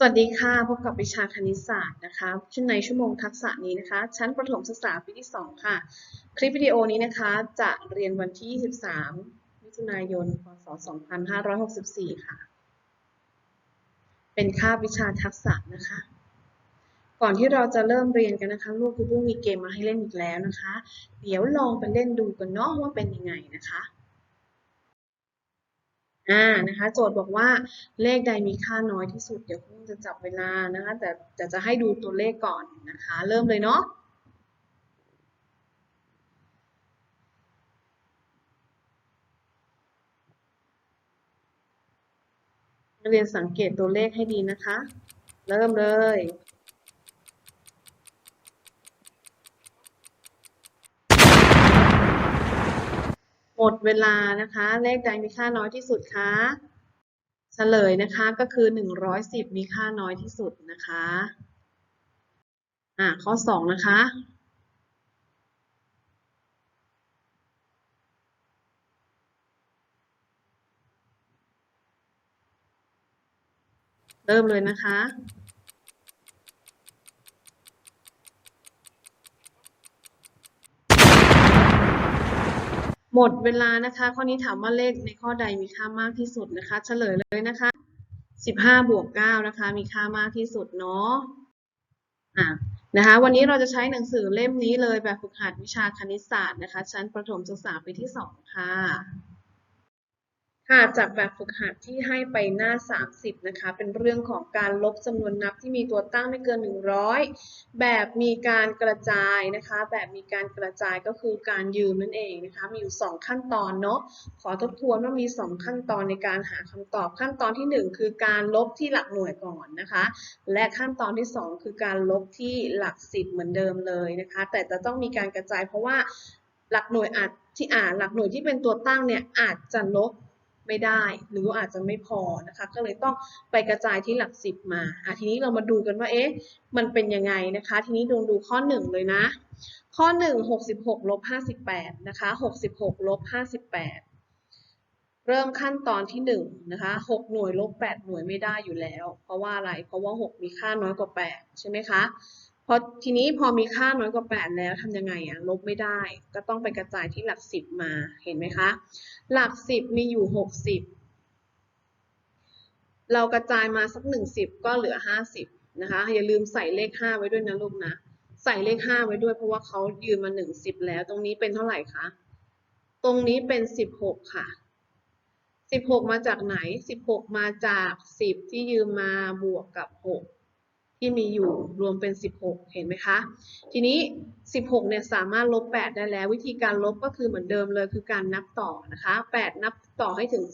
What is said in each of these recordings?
สวัสดีค่ะ พบกับวิชาคณิตศาสตร์นะคะชื่อในชั่วโมงทักษะนี้นะคะ ชั้นประถมศึกษาปีที่ 2 ค่ะ คลิปวิดีโอนี้นะคะจะเรียนวันที่ 23 มิถุนายน พศ 2564 ค่ะ เป็นคาบวิชาทักษะนะคะ ก่อนที่เราจะเริ่มเรียนกันนะคะลูกคุณลูกมีเกมมาให้เล่นอีกแล้วนะคะ เดี๋ยวลองไปเล่นดูกันเนาะว่าเป็นยังไงนะคะ อ่านะคะ โจทย์บอกว่าเลขใดมีค่าน้อยที่สุด เดี๋ยวคุณจะจับเวลานะคะ แต่แต่จะให้ดูตัวเลขก่อนนะคะ เริ่มเลยเนาะเรียนสังเกตตัวเลขให้ดีนะคะ เริ่มเลย หมดเวลานะคะ เลขใดมีค่าน้อยที่สุดคะเฉลยนะคะก็คือ 110 มีค่าน้อยที่สุดนะคะอ่าข้อ 2 นะคะเริ่มเลยนะคะ หมดเวลานะคะ ข้อนี้ถามว่าเลขในข้อใดมีค่ามากที่สุดนะคะ เฉลยเลยนะคะ 15บวก9นะคะ มีค่ามากที่สุดเนาะอะนะคะ วันนี้เราจะใช้หนังสือเล่มนี้เลยแบบฝึกหัดวิชาคณิตศาสตร์นะคะ ชั้นประถมศึกษาปีที่ 2 ค่ะ ค่ะจากแบบฝึกหัดที่ให้ไปหน้า 30 นะคะ เป็นเรื่องของการลบจำนวนนับที่มีตัวตั้งไม่เกิน 100 แบบมีการกระจายนะคะ แบบมีการกระจายก็คือการยืมนั่นเองนะคะ มีอยู่ 2 ขั้นตอนเนาะ ขอทบทวนว่ามี 2 ขั้นตอนในการหาคำตอบ ขั้นตอนที่ 1 คือการลบที่หลักหน่วยก่อนนะคะ และขั้นตอนที่ 2 คือการลบที่หลักสิบเหมือนเดิมเลยนะคะ แต่จะต้องมีการกระจายเพราะว่าหลักหน่วยอาจที่อ่าหลักหน่วยที่เป็นตัวตั้งเนี่ยอาจจะลบ ไม่ได้ หรืออาจจะไม่พอนะคะ ก็เลยต้องไปกระจายที่หลักสิบมาอะทีนี้เรามาดูกันว่าเอ๊ะมันเป็นยังไงนะคะ ทีนี้ดูดูข้อ 1 เลยนะ ข้อ 1 66ลบ58นะคะ66ลบ58 เริ่มขั้นตอนที่1นะคะ6หน่วยลบ8หน่วยไม่ได้อยู่แล้ว เพราะว่าอะไรเพราะว่า 6 มีค่าน้อยกว่า 8 ใช่ไหมคะ พอทีนี้พอมีค่าน้อยกว่า 8 แล้วทำยังไงอะลบไม่ได้ ก็ต้องไปกระจายที่หลัก 10 มาเห็นไหมคะ หลัก 10 มีอยู่ 60 เรากระจายมาสัก 10 ก็เหลือ 50 นะคะ อย่าลืมใส่เลข 5 ไว้ด้วยนะลูกนะ ใส่เลข 5 ไว้ด้วยเพราะว่าเขายืนมา 10 แล้ว ตรงนี้เป็นเท่าไหร่คะ ตรงนี้เป็น 16 ค่ะ 16 มาจากไหน 16 มาจาก 10 ที่ยืมมาบวกกับ 6 ที่มีอยู่รวมเป็น 16 เห็นไหมคะ ทีนี้ 16 เนี่ยสามารถลบ 8 ได้แล้ว วิธีการลบก็คือเหมือนเดิมเลยคือการนับต่อนะคะ 8 นับต่อให้ถึง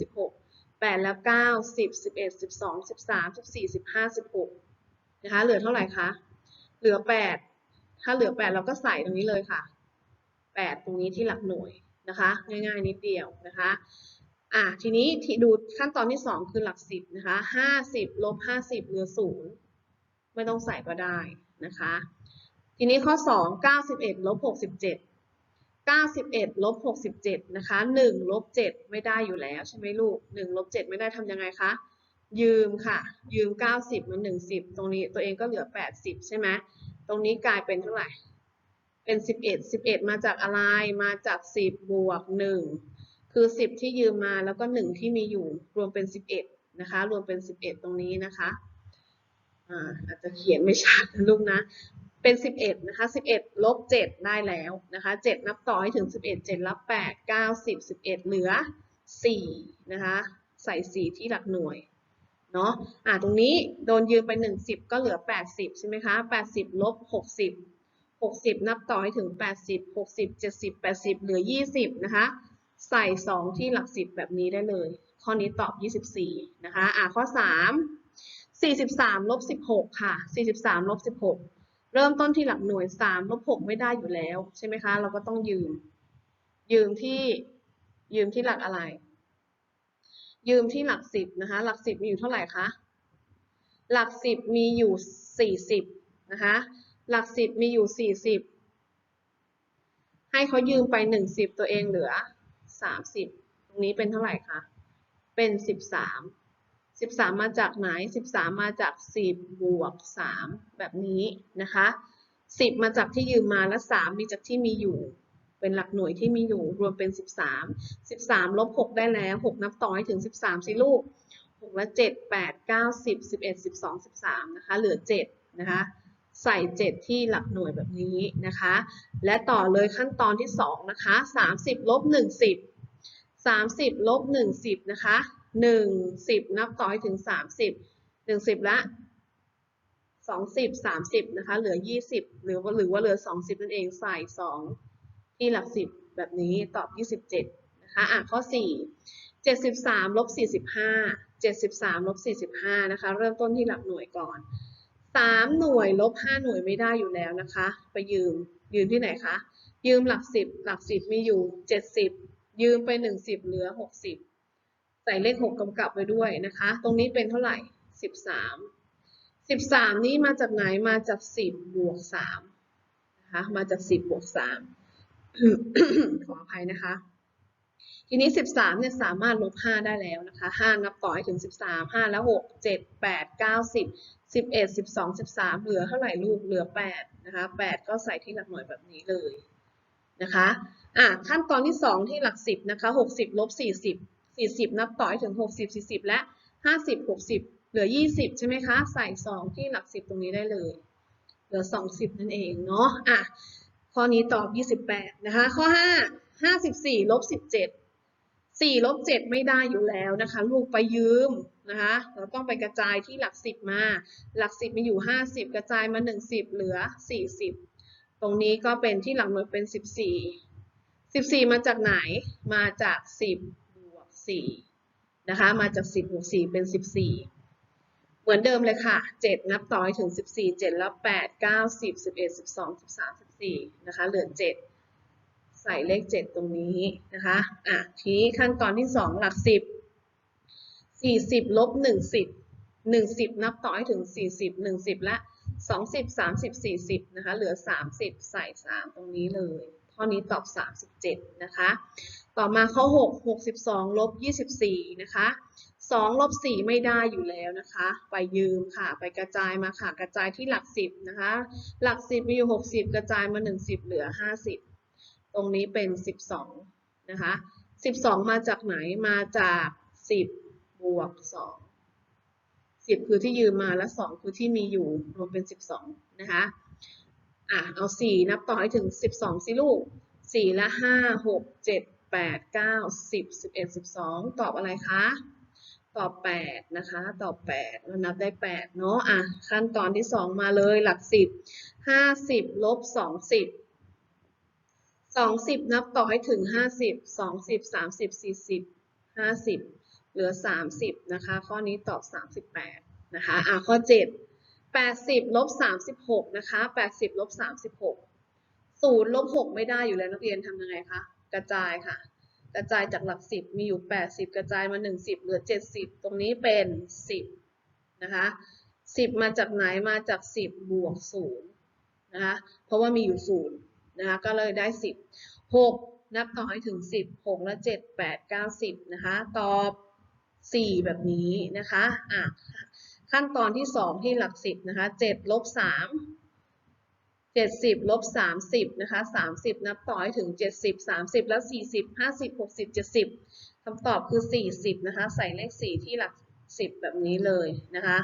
16 8 แล้ว 9 10 11 12 13 14 15 16 นะคะ เหลือเท่าไหร่คะ เหลือ 8 ถ้าเหลือ 8 เราก็ใส่ตรงนี้เลยค่ะ 8 ตรงนี้ที่หลักหน่วยนะคะ ง่ายๆนิดเดียวนะคะอะทีนี้ที่ดูขั้นตอนที่ 2 คือหลัก 10 นะคะ 50ลบ50เหลือ 0 ไม่ต้องใส่ก็ได้นะคะ ทีนี้ข้อ 2 91ลบ67 91ลบ67นะคะ1ลบ7ไม่ได้อยู่แล้วใช่ไหมลูก1ลบ7ไม่ได้ทำยังไงคะยืมค่ะ ยืม 90มา1 10 ตรงนี้ตัวเองก็เหลือ 80 ใช่ไหมตรงนี้กลายเป็นเท่าไหร่ เป็น 11 11 มาจากอะไรมาจาก 10 บวก 1 คือ 10 ที่ยืมมาแล้วก็ 1 ที่มีอยู่รวมเป็น 11 นะคะ รวมเป็น 11 ตรงนี้นะคะ อาจจะเขียนไม่ชัดนะลูกนะ เป็น 11 นะคะ 11 ลบ 7 ได้แล้วนะคะ 7 นับต่อให้ถึง 11 7รับ8 9 10 11 เหลือ 4 นะคะ ใส่ 4 ที่หลักหน่วย เนาะอ่าตรงนี้โดนยืมไป10 ก็เหลือ 80 ใช่ไหมคะ 80 ลบ 60 60 นับต่อให้ถึง 80 60 70 80 เหลือ 20 นะคะ ใส่ 2 ที่หลัก 10 แบบนี้ได้เลย ข้อนี้ตอบ 24 นะคะ อ่าข้อ 3 43ลบ16 ค่ะ 43ลบ16 เริ่มต้นที่หลักหน่วย3ลบ6ไม่ได้อยู่แล้วใช่ไหมคะ เราก็ต้องยืม ยืมที่ยืมที่หลักอะไร ยืมที่หลัก 10 นะคะ หลัก 10 มีอยู่เท่าไหร่คะ หลัก 10 มีอยู่ 40 นะคะ หลัก 10 มีอยู่ 40 ให้เขายืมไป 10 ตัวเองเหลือ 30 ตรงนี้เป็นเท่าไหร่คะ เป็น 13 สิบสามมาจากไหนสิบสามมาจากสิบบวกสามแบบนี้นะคะสิบมาจากที่ยืมมาและสามมีจากที่มีอยู่ เป็นหลักหน่วยที่มีอยู่รวมเป็นสิบสามสิบสามลบหกได้แล้วหกนับต่อให้ถึงสิบสามสิลูกหกและเจ็ดแปดเก้าสิบสิบเอ็ดสิบสองสิบสามนะคะ เหลือเจ็ดนะคะ ใส่เจ็ดที่หลักหน่วยแบบนี้นะคะ และต่อเลยขั้นตอนที่สองนะคะสามสิบลบหนึ่งสิบสามสิบลบหนึ่งสิบนะคะ หนึ่งสิบนับต่อให้ถึงสามสิบหนึ่งสิบละสองสิบสามสิบนะคะเหลือยี่สิบหรือว่าหรือว่าเหลือสองสิบนั่นเองใส่สองที่หลักสิบแบบนี้ตอบยี่สิบเจ็ดนะคะอะข้อสี่เจ็ดสิบสามลบสี่สิบห้าเจ็ดสิบสามลบสี่สิบห้านะคะเริ่มต้นที่หลักหน่วยก่อนสามหน่วยลบห้าหน่วยไม่ได้อยู่แล้วนะคะ ไปยืมยืมที่ไหนคะยืมหลักสิบหลักสิบมีอยู่เจ็ดสิบยืมไปหนึ่งสิบเหลือหกสิบ ใส่เลขหกกำกับไว้ด้วยนะคะ ตรงนี้เป็นเท่าไหร่สิบสามสิบสามนี้มาจากไหนมาจากสิบบวกสามนะคะมาจากสิบบวกสามขออภัยนะคะ ทีนี้ 13เนี่ยสามารถลบ 5 ได้แล้วนะคะ 5 นับต่อให้ถึง 13 5 แล้ว 6 7 8 9 10 11 12 13 เหลือเท่าไหร่ลูก เหลือ 8 นะคะ 8 ก็ใส่ที่หลักหน่วยแบบนี้เลยนะคะ อะขั้นตอนที่ 2 ที่หลัก 10 นะคะ 60ลบ40 40 นับต่อให้ถึง 60 40 และ 50 60 เหลือ 20 ใช่ไหมคะ ใส่ 2 ที่หลัก 10 ตรงนี้ได้เลย เหลือ 20 นั่นเองเนาะอะข้อนี้ตอบ 28 นะคะ ข้อ 5 54ลบ17สี่ลบเจ็ดไม่ได้อยู่แล้วนะคะ ลูกไปยืมนะคะ เราต้องไปกระจายที่หลักสิบมา หลักสิบมีอยู่ห้าสิบกระจายมาหนึ่งสิบเหลือสี่สิบตรงนี้ก็เป็นที่หลักหน่วยเป็นสิบสี่สิบสี่มาจากไหน มาจากสิ บบวกสี่นะคะ มาจากสิบวกสี่เป็นสิบสี่เหมือนเดิมเลยค่ะเจ็ดนับต่อให้ถึงสิบสี่เจ็ดแล้วแปดเก้าสิบสิบเอ็ดสิบสองสิบสามสิบสี่นะคะ เหลือเจ็ดใส่เลข 7 ตรงนี้นะคะ อะ ทีนี้ขั้นตอนที่ 2 หลัก 10 40ลบ10 10 นับต่อให้ถึง 40 10และ20 30 40นะคะ เหลือ30ใส่3ตรงนี้เลย ข้อนี้ตอบ37นะคะ ต่อมาข้อ6 62ลบ24นะคะ2ลบ4ไม่ได้อยู่แล้วนะคะ ไปยืมค่ะ ไปกระจายมาค่ะ กระจายที่หลัก10นะคะ หลัก 10 มีอยู่ 60 กระจายมา 10 เหลือ 50 ตรงนี้เป็น 12 นะคะ 12 มาจากไหน มาจาก 10 บวก 2 10 คือที่ยืมมาและ 2 คือที่มีอยู่ รวมเป็น 12 นะคะ อะ เอา 4 นับต่อให้ถึง 12 สิลูก 4 และ 5 6 7 8 9 10 11 12 ตอบอะไรคะ ตอบ 8 นะคะ ตอบ 8 เรานับได้ 8 เนาะอะ ขั้นตอนที่ 2 มาเลยหลัก 10 50ลบ20สองสิบนับต่อให้ถึงห้าสิบสองสิบสามสิบสี่สิบห้าสิบเหลือสามสิบนะคะ ข้อนี้ตอบสามสิบแปดนะคะ อะ ข้อเจ็ดแปดสิบลบสามสิบหกนะคะแปดสิบลบสามสิบหกศูนย์ลบหกไม่ได้อยู่แล้วนักเรียนทำยังไงคะ กระจายค่ะ กระจายจากหลักสิบมีอยู่แปดสิบกระจายมาหนึ่งสิบเหลือเจ็ดสิบตรงนี้เป็นสิบนะคะสิบมาจากไหนมาจากสิบบวกศูนย์นะคะ เพราะว่ามีอยู่ศูนย์นะคะ ก็เลยได้สิบหกนับต่อให้ถึงสิบหกและเจ็ดแปดเก้าสิบนะคะ ตอบสี่แบบนี้นะคะ อะ ขั้นตอนที่สองที่หลักสิบนะคะเจ็ดลบสามเจ็ดสิบลบสามสิบนะคะสามสิบนับต่อให้ถึงเจ็ดสิบสามสิบแล้วสี่สิบห้าสิบหกสิบเจ็ดสิบคำตอบคือสี่สิบนะคะใส่เลขสี่ที่หลักสิบแบบนี้เลยนะคะ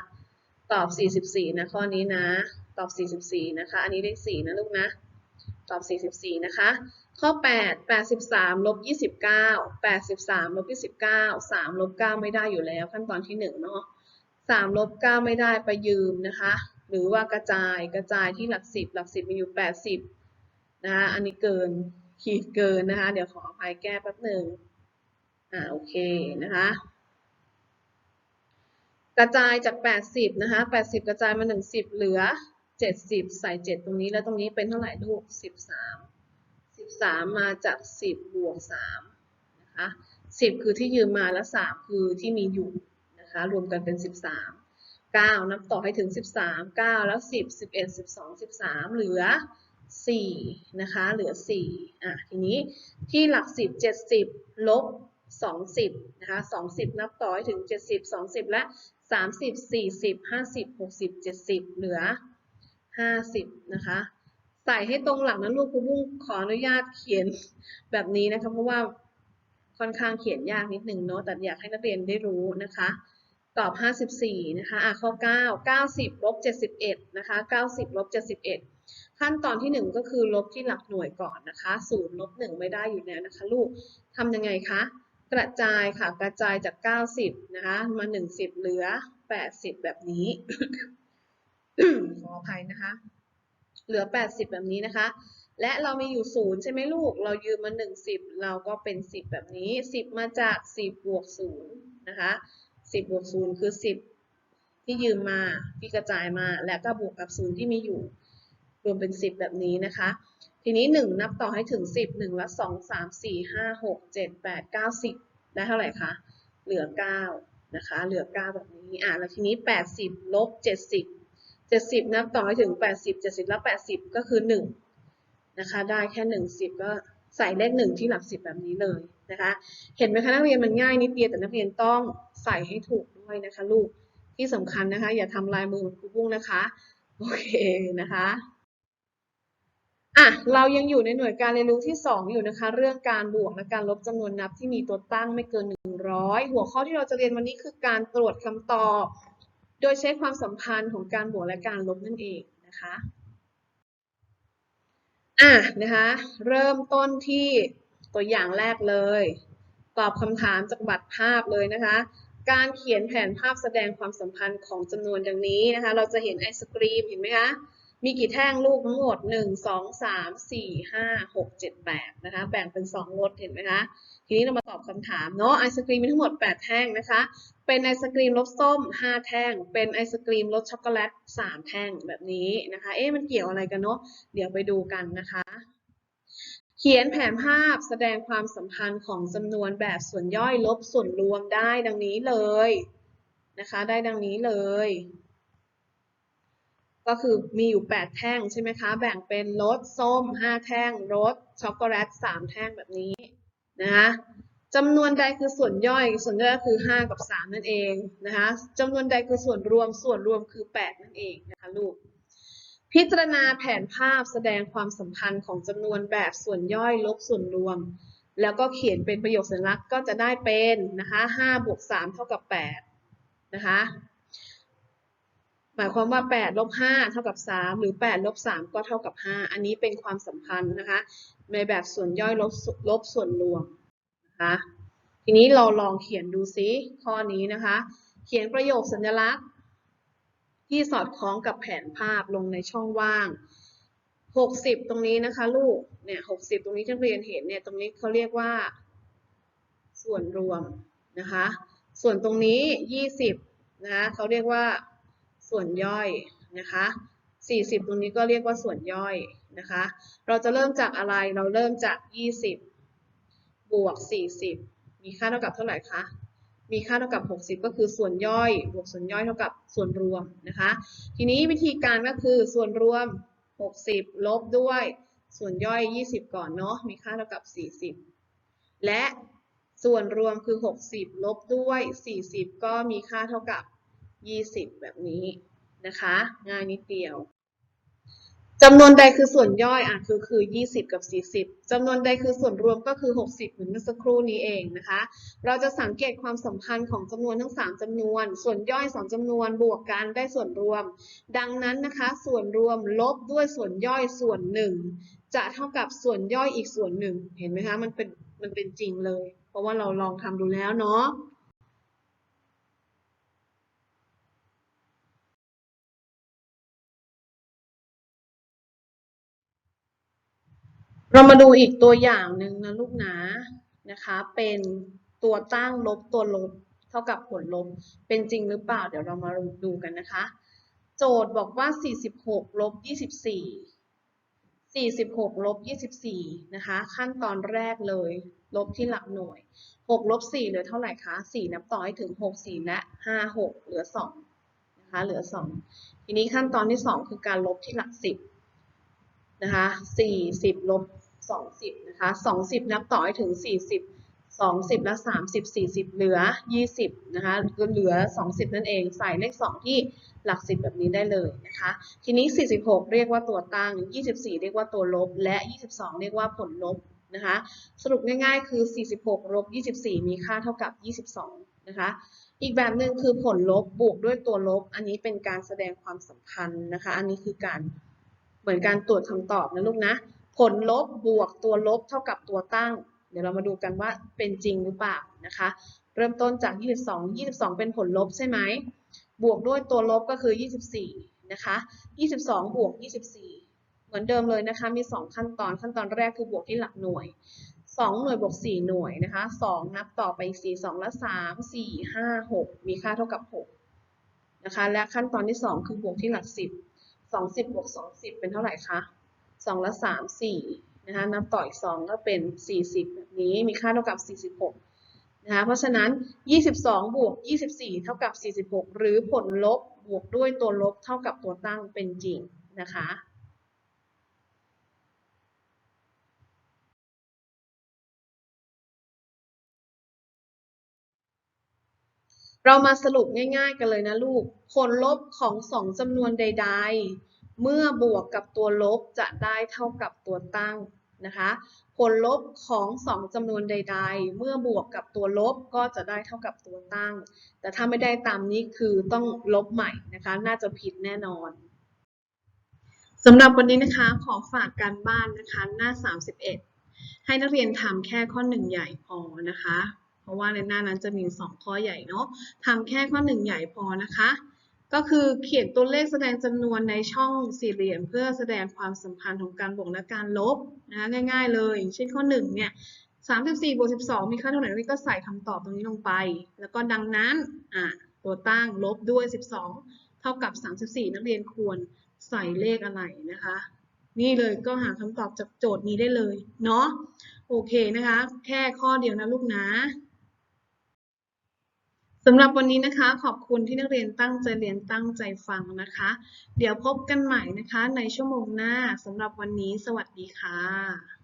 ตอบสี่สิบสี่นะข้อนี้นะตอบสี่สิบสี่นะคะ อันนี้เลขสี่นะลูกนะตอบ 44 นะคะ ข้อ 8 83ลบ29 83ลบ29 3ลบ9ไม่ได้อยู่แล้ว ขั้นตอนที่ 1 เนาะ3ลบ9ไม่ได้ไปยืมนะคะ หรือว่ากระจายกระจายที่หลัก10หลัก10มีอยู่ 80นะคะอันนี้เกินขีดเกินนะคะ เดี๋ยวขออภัยแก้แป๊บหนึ่งอ่าโอเคนะคะกระจายจาก 80นะคะ80 กระจายมา 10 เหลือ 70 ใส่ 7 ตรงนี้แล้วตรงนี้เป็นเท่าไหร่ลูก 13 13 มาจาก 10 บวก3นะคะ10 คือที่ยืมมาแล้ว 3 คือที่มีอยู่นะคะรวมกันเป็น 13 9 นับต่อให้ถึง 13 9 แล้ว 10 11 12 13 เหลือ 4 นะคะ เหลือ 4 อะ ทีนี้ที่หลัก 10 70 ลบ 20 นะคะ 20 นับต่อให้ถึง 70 20 และ 30 40 50 60 70 เหลือ 50 นะคะ ใส่ให้ตรงหลังนะลูกครูบุ้งขออนุญาตเขียนแบบนี้นะคะ เพราะว่าค่อนข้างเขียนยากนิดหนึ่งเนาะ แต่อยากให้นักเรียนได้รู้นะคะ ตอบ 54 นะคะอะข้อ 9 90ลบ71 นะคะ 90ลบ71 ขั้นตอนที่ 1 ก็คือลบที่หลักหน่วยก่อนนะคะ0ลบ1ไม่ได้อยู่แล้วนะคะลูกทำยังไงคะ กระจายค่ะ กระจายจาก 90 นะคะ มา 10 เหลือ 80 แบบนี้ ขออภัยนะคะ เหลือ 80 แบบนี้นะคะ และเรามีอยู่ 0 ใช่ไหมลูก เรายืมมา 1 10 เราก็เป็น 10 แบบนี้ 10 มาจาก 10 บวก 0 นะคะ 10บวก0คือ 10 ที่ยืมมาที่กระจายมา และก็บวกกับ 0 ที่มีอยู่ รวมเป็น 10 แบบนี้นะคะ ทีนี้ 1 นับต่อให้ถึง 10 1ละ2 3 4 5 6 7 8 9 10 ได้เท่าไหร่คะ เหลือ 9 นะคะ เหลือ 9 แบบนี้ อะ แล้วทีนี้ 80 ลบ 70 70 นับต่อให้ถึง 80 70 แล้ว 80 ก็คือ 1 นะคะ ได้แค่ 1 10 ก็ใส่เลข 1 ที่หลัก 10 แบบนี้เลยนะคะ เห็นไหมคะนักเรียนมันง่ายนิดเดียวแต่นักเรียนต้อง ใส่ให้ถูกด้วยนะคะลูก ที่สำคัญนะคะ อย่าทำลายมือเหมือนครูบุ้งนะคะ โอเคนะคะอะเรายังอยู่ในหน่วยการเรียนรู้ที่ 2 อยู่นะคะ เรื่องการบวกและการลบจำนวนนับที่มีตัวตั้งไม่เกิน 100 หัวข้อที่เราจะเรียนวันนี้คือการตรวจคำตอบ โดยใช้ความสัมพันธ์ของการบวกและการลบนั่นเองนะคะอะนะคะเริ่มต้นที่ตัวอย่างแรกเลย ตอบคำถามจากบัตรภาพเลยนะคะ การเขียนแผนภาพแสดงความสัมพันธ์ของจำนวนดังนี้นะคะ เราจะเห็นไอศกรีมเห็นไหมคะ มีกี่แท่งลูกทั้งหมด 1 2 3 4 5 6 7 8 นะคะ แบ่งเป็น 2 รสเห็นไหมคะ ทีนี้เรามาตอบคำถามเนาะ ไอศกรีมมีทั้งหมด 8 แท่งนะคะ เป็นไอศกรีมรสส้ม 5 แท่ง เป็นไอศกรีมรสช็อกโกแลต 3 แท่งแบบนี้นะคะ เอ๊ะมันเกี่ยวอะไรกันเนาะ เดี๋ยวไปดูกันนะคะ เขียนแผนภาพแสดงความสัมพันธ์ของจำนวนแบบส่วนย่อยลบส่วนรวมได้ดังนี้เลยนะคะ ได้ดังนี้เลย ก็คือมีอยู่ 8 แท่งใช่ไหมคะ แบ่งเป็นรสส้ม 5 แท่งรสช็อกโกแลต 3 แท่งแบบนี้นะคะจำนวนใดคือส่วนย่อย ส่วนย่อยคือ 5 กับ 3 นั่นเองนะคะจำนวนใดคือส่วนรวม ส่วนรวมคือ 8 นั่นเองนะคะลูก พิจารณาแผนภาพแสดงความสัมพันธ์ของจำนวนแบบส่วนย่อยลบส่วนรวม แล้วก็เขียนเป็นประโยคสัญลักษณ์ก็จะได้เป็นนะคะ5บวก3เท่ากับ8นะคะหมายความว่า8ลบ5เท่ากับ 3 หรือ8ลบ3ก็เท่ากับ 5 อันนี้เป็นความสัมพันธ์นะคะในแบบส่วนย่อยลบลบส่วนรวมนะคะทีนี้เราลองเขียนดูซิข้อนี้นะคะ เขียนประโยคสัญลักษณ์ ที่สอดคล้องกับแผนภาพลงในช่องว่าง 60 ตรงนี้นะคะลูก เนี่ย60 ตรงนี้ที่นักเรียนเห็นเนี่ย ตรงนี้เขาเรียกว่า ส่วนรวมนะคะ ส่วนตรงนี้ 20นะะเขาเรียกว่าส่วนย่อยนะคะ 40 ตรงนี้ก็เรียกว่าส่วนย่อยนะคะ เราจะเริ่มจากอะไร เราเริ่มจาก 20 บวก 40 มีค่าเท่ากับเท่าไหร่คะ มีค่าเท่ากับ 60 ก็คือส่วนย่อยบวกส่วนย่อยเท่ากับส่วนรวมนะคะ ทีนี้วิธีการก็คือส่วนรวม 60 ลบด้วยส่วนย่อย 20 ก่อนเนาะมีค่าเท่ากับ 40 และส่วนรวมคือ 60 ลบด้วย 40 ก็มีค่าเท่ากับ 20 แบบนี้นะคะ ง่ายนิดเดียว จำนวนใดคือส่วนย่อยอะคือคือ 20 กับ 40 จำนวนใดคือส่วนรวมก็คือ 60 เหมือนเมื่อสักครู่นี้เองนะคะ เราจะสังเกตความสัมพันธ์ของจำนวนทั้ง 3จำนวน ส่วนย่อย 2จำนวนบวกกันได้ส่วนรวม ดังนั้นนะคะ ส่วนรวมลบด้วยส่วนย่อยส่วนหนึ่งจะเท่ากับส่วนย่อยอีกส่วนหนึ่ง เห็นไหมคะ มันเป็นมันเป็นจริงเลย เพราะว่าเราลองทำดูแล้วเนาะ เรามาดูอีกตัวอย่างหนึ่งนะลูกนะนะคะ เป็นตัวตั้งลบตัวลบ เท่ากับผลลบ เป็นจริงหรือเปล่า เดี๋ยวเรามาดูกันนะคะ โจทย์บอกว่า 46ลบ24 46ลบ24นะคะ ขั้นตอนแรกเลย ลบที่หลักหน่วย 6ลบ4เหลือเท่าไหร่คะ 4 นับต่อให้ถึง 6 4 และ 5 6 เหลือ 2 นะคะ เหลือ 2 ทีนี้ขั้นตอนที่ 2 คือการลบที่หลักนะคะ40ลบ 20 นะคะ 20 นับต่อให้ถึง 40สองสิบและสามสิบสี่สิบเหลือยี่สิบนะคะก็เหลือสองสิบนั่นเอง ใส่เลขสองที่หลักสิบแบบนี้ได้เลยนะคะ ทีนี้สี่สิบหกเรียกว่าตัวตั้งยี่สิบสี่เรียกว่าตัวลบ และยี่สิบสองเรียกว่าผลลบนะคะ สรุปง่ายๆ คือสี่สิบหกลบยี่สิบสี่มีค่าเท่ากับยี่สิบสองนะคะ อีกแบบหนึ่งคือผลลบบวกด้วยตัวลบ อันนี้เป็นการแสดงความสัมพันธ์นะคะ อันนี้คือการเหมือนการตรวจคำตอบนะลูกนะ ผลลบบวกตัวลบเท่ากับตัวตั้ง เดี๋ยวเรามาดูกันว่าเป็นจริงหรือเปล่านะคะ เริ่มต้นจาก 22 22 เป็นผลลบใช่ไหม บวกด้วยตัวลบก็คือ 24 นะคะ 22 บวก 24 เหมือนเดิมเลยนะคะ มี 2 ขั้นตอน ขั้นตอนแรกคือบวกที่หลักหน่วย 2 หน่วยบวก 4 หน่วยนะคะ 2 นับต่อไปอีก 4 2 และ 3 4 5 6 มีค่าเท่ากับ 6 นะคะ และขั้นตอนที่ 2 คือบวกที่หลัก 10 20 บวก 20 เป็นเท่าไหร่คะ 2และ3 4นะคะนับต่ออีก2ก็เป็น40แบบนี้มีค่าเท่ากับ46นะคะเพราะฉะนั้น 22 บวก 24 เท่ากับ 46 หรือผลลบบวกด้วยตัวลบเท่ากับตัวตั้งเป็นจริงนะคะเรามาสรุปง่ายๆกันเลยนะลูก ผลลบของสองจำนวนใด ๆ เมื่อบวกกับตัวลบจะได้เท่ากับตัวตั้งนะคะ ผลลบของสองจำนวนใด ๆ เมื่อบวกกับตัวลบก็จะได้เท่ากับตัวตั้ง แต่ถ้าไม่ได้ตามนี้คือต้องลบใหม่นะคะ น่าจะผิดแน่นอนสำหรับวันนี้นะคะขอฝากการบ้านนะคะหน้า 31 ให้นักเรียนทำแค่ข้อหนึ่งใหญ่พอนะคะ เพราะว่าในหน้านั้นจะมี 2 ข้อใหญ่เนาะทำแค่ข้อหนึ่งใหญ่พอนะคะ ก็คือเขียนตัวเลขแสดงจำนวนในช่องสี่เหลี่ยม เพื่อแสดงความสัมพันธ์ของการบวกและการลบนะคะง่าย ๆ เลยอย่างเช่นข้อหนึ่งเนี่ย34บวก12 มีค่าเท่าไหร่นี่ก็ใส่คำตอบตรงนี้ลงไป แล้วก็ดังนั้นอะตัวตั้งลบด้วย 12 เท่ากับ 34 นักเรียนควรใส่เลขอะไรนะคะ นี่เลยก็หาคำตอบจากโจทย์นี้ได้เลยเนาะโอเคนะคะ แค่ข้อเดียวนะลูกนะ สำหรับวันนี้นะคะ ขอบคุณที่นักเรียนตั้งใจเรียนตั้งใจฟังนะคะ เดี๋ยวพบกันใหม่นะคะในชั่วโมงหน้าสำหรับวันนี้ สวัสดีค่ะ